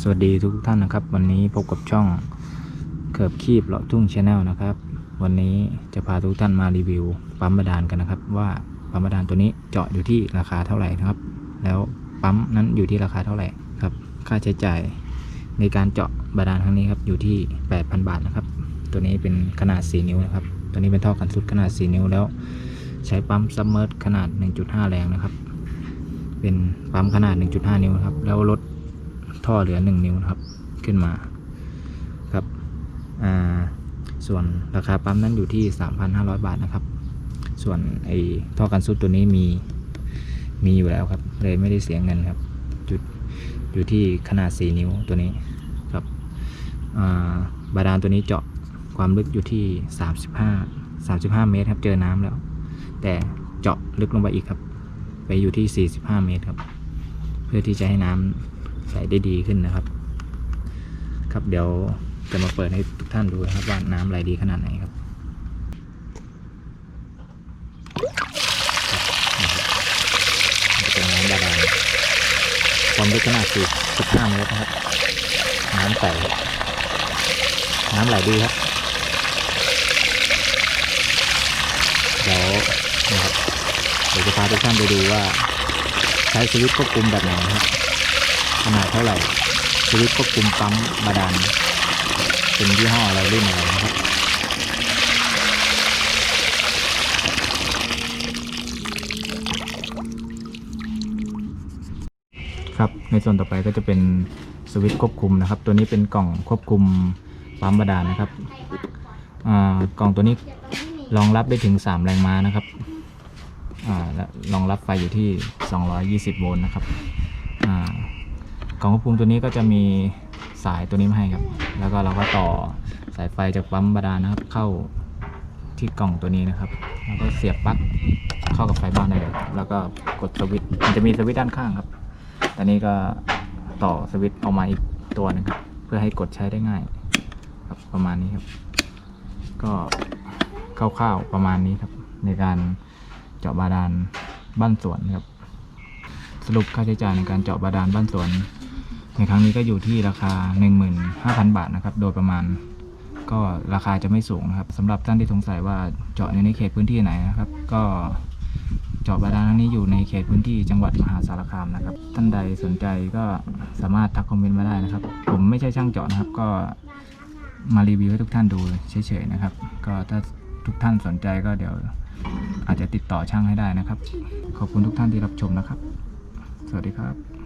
สวัสดีทุกท่านนะครับ วันนี้พบกับช่องเขิบคีบเลาะทุ่งชาแนลนะครับ วันนี้จะพาทุกท่านมารีวิวปั๊มบาดาลกันนะครับ ว่าปั๊มบาดาลตัวนี้เจาะอยู่ที่ราคาเท่าไหร่นะครับ แล้วปั๊มนั้นอยู่ที่ราคาเท่าไหร่ครับ ค่าใช้จ่ายในการเจาะบาดาลครั้งนี้ครับอยู่ที่ 8,000 บาทนะครับ ตัวนี้เป็นขนาด 4 นิ้วนะครับ ตัวนี้เป็นท่อกันสุดขนาด 4 นิ้วแล้ว ใช้ปั๊มซับเมอร์ขนาด 1.5 แรงนะครับ เป็นปั๊มขนาด 1.5 นิ้วนครับ แล้วลด ท่อเหลือ 1 นิ้วนะครับขึ้นมาครับส่วนราคาปั๊มนั้นอยู่ที่ 3,500 บาทนะครับ ส่วนไอ้ท่อกันซุดตัวนี้มีมีอยู่แล้วครับ เลยไม่ได้เสียเงินครับอยู่อยู่ที่ขนาด 4 นิ้วตัวนี้ครับบาดาลตัวนี้เจาะความลึกอยู่ที่ 35 35 เมตรครับ เจอน้ำแล้ว แต่เจาะลึกลงไปอีกครับ ไปอยู่ที่ 45 เมตรครับ เพื่อที่จะให้น้ำ ใส่ได้ดีขึ้นนะครับ ครับเดี๋ยวจะมาเปิดให้ทุกท่านดูนะครับว่าน้ำไหลดีขนาดไหนครับเป็นน้ำบาดาลความลึกขนาด45เมตรนะครับ น้ำใสน้ำไหลดีครับเดี๋ยวนะครับเดี๋ยวจะพาทุกท่านไปดูว่า ใช้สวิตควบคุมแบบไหนครับ ขนาดเท่าไหร่สวิตควบคุมปั๊มบาดาลเป็นยี่ห้ออะไรรุ่นอะไรนะครับครับในส่วนต่อไปก็จะเป็นสวิตช์ควบคุมนะครับ ตัวนี้เป็นกล่องควบคุมปั๊มบาดาลนะครับกล่องตัวนี้รองรับได้ถึง 3 แรงม้านะครับและรองรับไฟอยู่ที่ 220 โวลต์นะครับ กล่องควบคุมตัวนี้ก็จะมีสายตัวนี้มาให้ครับ แล้วก็เราก็ต่อสายไฟจากปั๊มบาดาลนะครับ เข้าที่กล่องตัวนี้นะครับ แล้วก็เสียบปลั๊กเข้ากับไฟบ้านได้เลยแล้วก็กดสวิตช์มันจะมีสวิตช์ด้านข้างครับตอนนี้ก็ต่อสวิตช์ออกมาอีกตัวหนึงครับ เพื่อให้กดใช้ได้ง่าย ครับประมาณนี้ครับ ก็คร่าวๆประมาณนี้ครับ ในการเจาะบาดาลบ้านสวนครับ สรุปค่าใช้จ่ายในการเจาะบาดาลบ้านสวน ในครั้งนี้ก็อยู่ที่ราคา 15,000 บาทนะครับ โดยประมาณ ก็ราคาจะไม่สูงนะครับสำหรับท่านที่สงสัยว่าเจาะในเขตพื้นที่ไหนนะครับ ก็เจาะบาดาลครั้งนี้อยู่ในเขตพื้นที่จังหวัดมหาสารคามนะครับ ท่านใดสนใจก็สามารถทักคอมเมนต์มาได้นะครับ ผมไม่ใช่ช่างเจาะนะครับ ก็มารีวิวให้ทุกท่านดูเฉยๆนะครับ ก็ถ้าทุกท่านสนใจก็เดี๋ยวอาจจะติดต่อช่างให้ได้นะครับ ขอบคุณทุกท่านที่รับชมนะครับ สวัสดีครับ